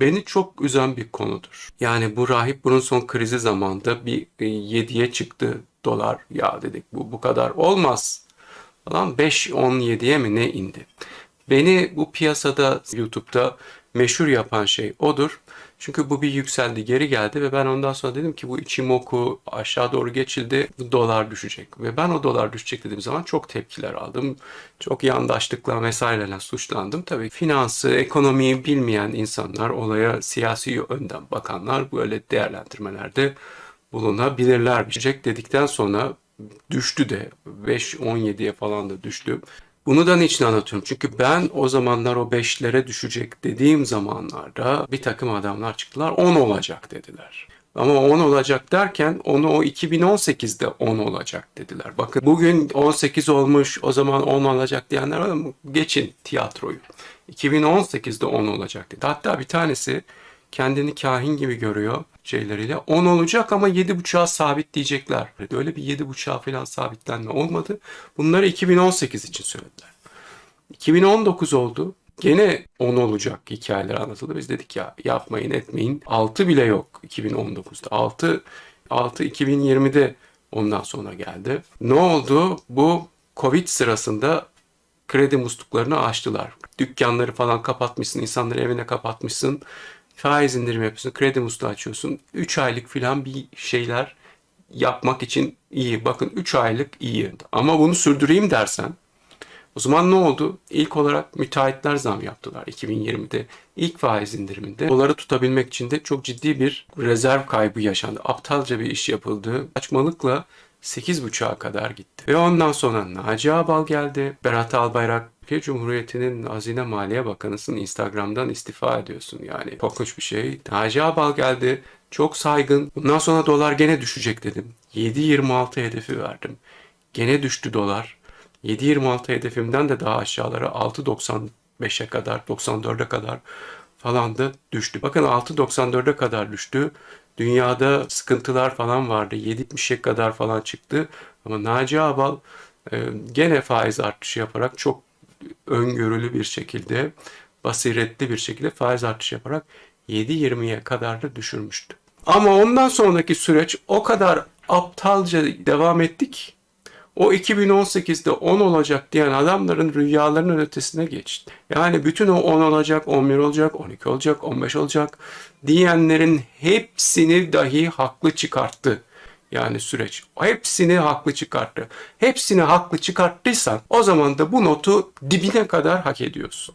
beni çok üzen bir konudur. Yani bu rahip Brunson krizi zamanında bir 7'ye çıktı dolar. Ya dedik bu bu kadar olmaz. Falan 5-17'ye mi ne indi? Beni bu piyasada YouTube'da meşhur yapan şey odur. Çünkü bu bir yükseldi geri geldi ve ben ondan sonra dedim ki bu Ichimoku aşağı doğru geçildi dolar düşecek. Ve ben o dolar düşecek dediğim zaman çok tepkiler aldım. Çok yandaşlıkla vesaireyle suçlandım. Tabii finansı, ekonomiyi bilmeyen insanlar, olaya siyasi yönden bakanlar böyle değerlendirmelerde bulunabilirler. Düşecek dedikten sonra düştü de 5-17'ye falan da düştü. Bunu da niçin anlatıyorum? Çünkü ben o zamanlar o 5'lere düşecek dediğim zamanlarda bir takım adamlar çıktılar 10 olacak dediler. Ama 10 olacak derken onu o 2018'de 10 olacak dediler. Bakın bugün 18 olmuş o zaman 10 olacak diyenler var ama geçin tiyatroyu. 2018'de 10 olacak dedi. Hatta bir tanesi kendini kahin gibi görüyor şeyleriyle. 10 olacak ama 7.5'a sabitleyecekler. Öyle bir 7.5'a falan sabitlenme olmadı. Bunları 2018 için söylediler. 2019 oldu. Gene 10 olacak hikayeler anlatıldı. Biz dedik ya yapmayın etmeyin. 6 bile yok 2019'da. 6 6 2020'de ondan sonra geldi. Ne oldu? Bu Covid sırasında kredi musluklarını açtılar. Dükkanları falan kapatmışsın, insanları evine kapatmışsın. Faiz indirimi yapıyorsun, kredi musluğu açıyorsun. 3 aylık falan bir şeyler yapmak için iyi. Bakın 3 aylık iyi. Ama bunu sürdüreyim dersen o zaman ne oldu? İlk olarak müteahhitler zam yaptılar 2020'de. ilk faiz indiriminde. Doları tutabilmek için de çok ciddi bir rezerv kaybı yaşandı. Aptalca bir iş yapıldı. Saçmalıkla 8.5'a kadar gitti. Ve ondan sonra Naci Ağbal geldi. Berat Albayrak Türkiye Cumhuriyeti'nin Hazine Maliye Bakanısın Instagram'dan istifa ediyorsun yani. Korkunç bir şey. Naci Ağbal geldi. Çok saygın. Bundan sonra dolar gene düşecek dedim. 7.26 hedefi verdim. Gene düştü dolar. 7.26 hedefimden de daha aşağılara 6.95'e kadar 94'e kadar falan da düştü. Bakın 6.94'e kadar düştü. Dünyada sıkıntılar falan vardı. 7.70'e kadar falan çıktı. Ama Naci Ağbal e, gene faiz artışı yaparak çok öngörülü bir şekilde basiretli bir şekilde faiz artışı yaparak 7.20'ye kadar da düşürmüştü. Ama ondan sonraki süreç o kadar aptalca devam ettik. O 2018'de 10 olacak diyen adamların rüyalarının ötesine geçti. Yani bütün o 10 olacak, 11 olacak, 12 olacak, 15 olacak diyenlerin hepsini dahi haklı çıkarttı. Yani süreç. Hepsini haklı çıkarttı. Hepsini haklı çıkarttıysan o zaman da bu notu dibine kadar hak ediyorsun.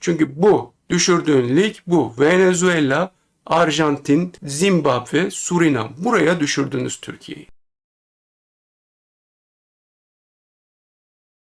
Çünkü bu düşürdüğün lig bu. Venezuela, Arjantin, Zimbabwe, Surinam. Buraya düşürdünüz Türkiye'yi.